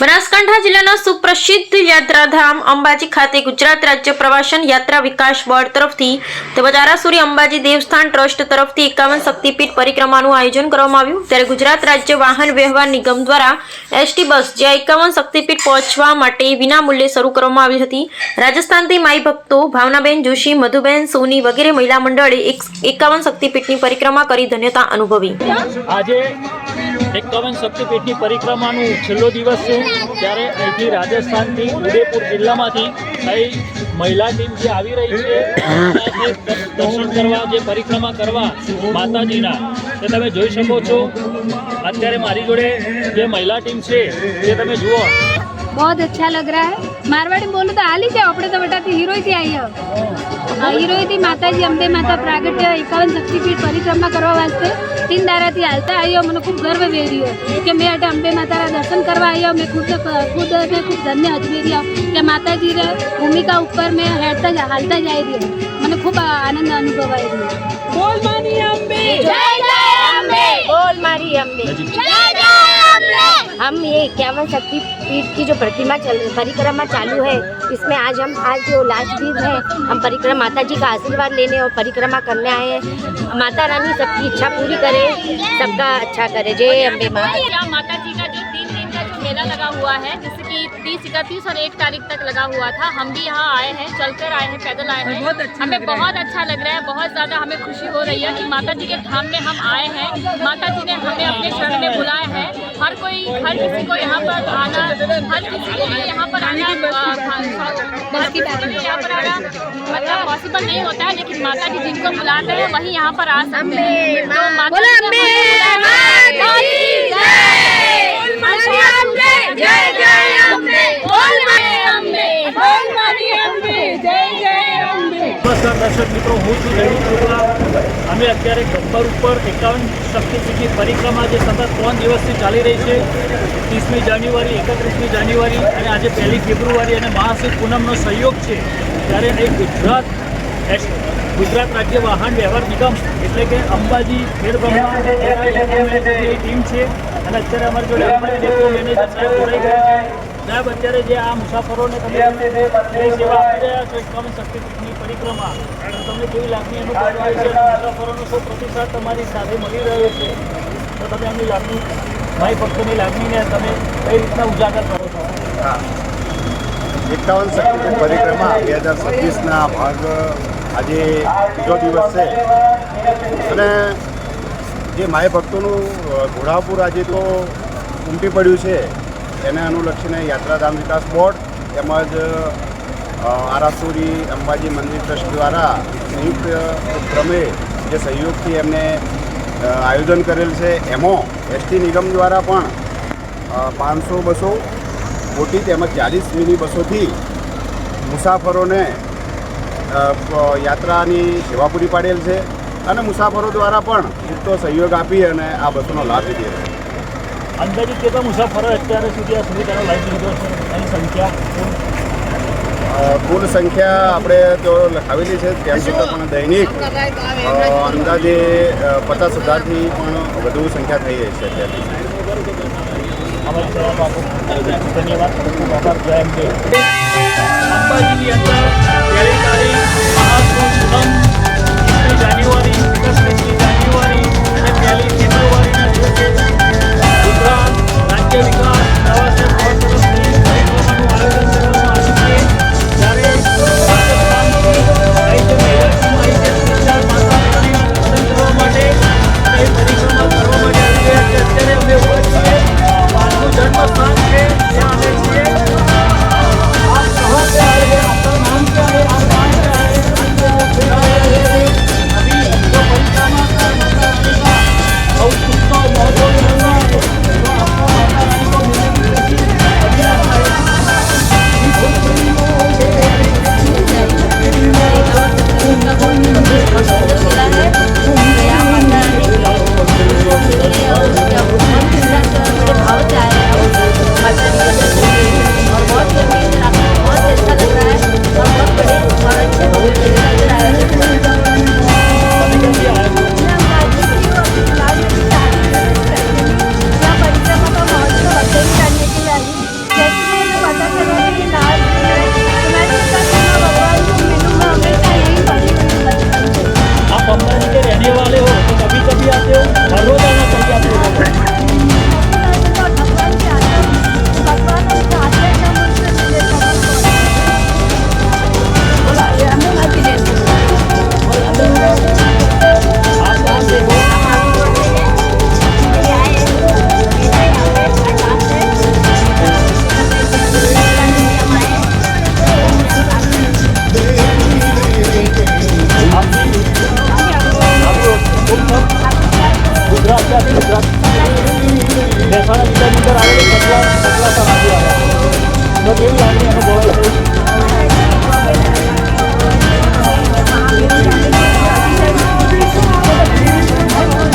બનાસકાંઠા જિલ્લાના સુપ્રસિદ્ધ યાત્રાધામ અંબાજી ખાતે ગુજરાત રાજ્ય પ્રવાસન યાત્રા વિકાસ બોર્ડ તરફથી તેમજ આરાસુરી અંબાજી દેવસ્થાન ટ્રસ્ટ તરફથી એકાવન શક્તિપીઠ પરિક્રમાનું આયોજન કરવામાં આવ્યું. ત્યારે ગુજરાત રાજ્ય વાહન વ્યવહાર નિગમ દ્વારા એસટી બસ જ્યાં એકાવન શક્તિપીઠ પહોંચવા માટે વિનામૂલ્યે શરૂ કરવામાં આવી હતી. રાજસ્થાનથી માઈ ભક્તો ભાવનાબેન જોશી, મધુબેન સોની વગેરે મહિલા મંડળે એક, એકાવન શક્તિપીઠની પરિક્રમા કરી ધન્યતા અનુભવી. આજે એકાવન શક્તિપીઠની પરિક્રમાનું છેલ્લો દિવસ છે. ત્યારે અહીંથી રાજસ્થાનથી ઉદયપુર જિલ્લામાંથી અહીં મહિલા ટીમ જે આવી રહી છે દર્શન કરવા, જે પરિક્રમા કરવા માતાજીના, તે તમે જોઈ શકો છો. અત્યારે મારી જોડે જે મહિલા ટીમ છે, તે તમે જુઓ. बहुत अच्छा लग रहा है मारवाड़ी बोलो तो हाल ही जाओ આપણે તો બેટા હીરોઈ થી આવી હીરોઈ થી માતાજી અંબે માતા પ્રાગટ્ય એકાવન શક્તિપીઠ પરિક્રમા કરવા વાસ્તે તીન દારાથી હાલતા આવ્યો મને ખૂબ ગર્વ વેર્યો કે મેં અટે અંબે માતાના દર્શન કરવા આવ્યો મેં ખુદ ખુદ ને ખૂબ ધન્ય અજમેર્યો કે માતાજી રે ભૂમિકા ઉપર મેં હેડતા જ હાલતા જાય રહ્યો મને ખૂબ આનંદ અનુભવાય રહ્યો બોલ માની અંબે જય જય અંબે बोल मारी अम्बे નજીક જય જય અંબે हम ये इक्यावन शक्ति पीठ की जो प्रतिमा चल, परिक्रमा चालू है, इसमें आज हम, आज जो लास्ट दिन है, हम परिक्रमा माता जी का आशीर्वाद लेने और परिक्रमा करने आए हैं। माता रानी सबकी इच्छा पूरी करे, सबका अच्छा करे। जय अम्बे माता। जी का हुआ है जैसे कि तीस इकतीस और एक तारीख तक लगा हुआ था। हम भी यहाँ आए हैं चलकर आए हैं पैदल आए हैं। हमें बहुत अच्छा लग रहा है बहुत ज़्यादा हमें खुशी हो रही है कि माता जी के धाम में हम आए हैं। माता जी ने हमें अपने शरण में बुलाया है। हर कोई हर किसी को यहाँ पर आना हर किसी के लिए यहाँ पर आना हर किसी के लिए यहाँ पर आना मतलब पॉसिबल नहीं होता है लेकिन माता जी जिनको बुलाते हैं वही यहाँ पर आ सकते हैं। तो माता जी જય જય અંબે, બોલ મારી અંબે, બોલ મારી અંબે, જય જય અંબે. નમસ્કાર દર્શક મિત્રો, હું છું રવિ ચોપરા અમે અત્યારે ગબ્બર ઉપર એકાવન શક્તિપીઠની પરિક્રમા જે સતત ત્રણ દિવસથી ચાલી રહી છે, ત્રીસમી જાન્યુઆરી, એકત્રીસમી જાન્યુઆરી અને આજે પહેલી ફેબ્રુઆરી અને મહાશિવ પૂનમનો સહયોગ છે, ત્યારે એ ગુજરાત ગુજરાત રાજ્ય વાહન વ્યવહાર નિગમ એટલે કે અંબાજી ખેડબ્રહ્મા ટીમ છે. અને અત્યારે અમારી જોડે અમારા ડેપો મેનેજર સાહેબ ગયા છે સાહેબ અત્યારે જે આ મુસાફરોને તમે જે સેવા આપી રહ્યા છો એકાવન શક્તિપીઠની પરિક્રમા તમને કેવી લાગણી એનું છે? મુસાફરોનો શું પ્રતિસાદ તમારી સાથે મળી રહ્યો છે? તો તમે એમની લાગણી મારી ભક્તોની લાગણીને તમે કઈ રીતના ઉજાગર કરો છો? એકાવન શક્તિપીઠ પરિક્રમા બે હજાર છવ્વીસના ભાગ આજે બીજો દિવસ છે. અને જે માય ભક્તોનું ઘોડાપુર આજે તો ઉમટી પડ્યું છે. એને અનુલક્ષીને યાત્રાધામ વિકાસ બોર્ડ તેમજ આરાસુરી અંબાજી મંદિર ટ્રસ્ટ દ્વારા સંયુક્ત ઉપક્રમે જે સહયોગથી એમને આયોજન કરેલ છે, એમાં એસટી નિગમ દ્વારા પણ પાંચસો બસો મોટી તેમજ ચાલીસ મિની બસોથી મુસાફરોને યાત્રાની સેવા પૂરી પાડેલ છે અને મુસાફરો દ્વારા પણ પૂરતો સહયોગ આપી અને આ બસોનો લાભ લીધો છે. અંદાજિત કેટલા મુસાફરો અત્યારે સુધી આ સુવિધાનો લાભ લીધો છે? એની સંખ્યા કુલ સંખ્યા આપણે તો લખાવેલી છે તેમ છતાં પણ દૈનિક અંદાજે પચાસ હજારથી પણ વધુ સંખ્યા થઈ રહી છે અત્યારે અમારી સેવામાં ધન્યવાદ. ખૂબ ખૂબ આભાર. જય એમ અંબાજીની અંદર પહેલી તારીખ મહાસુર પૂનમ ત્રીસમી જાન્યુઆરી બદલાતા નથી આપણે એવી આપણે અનુભવ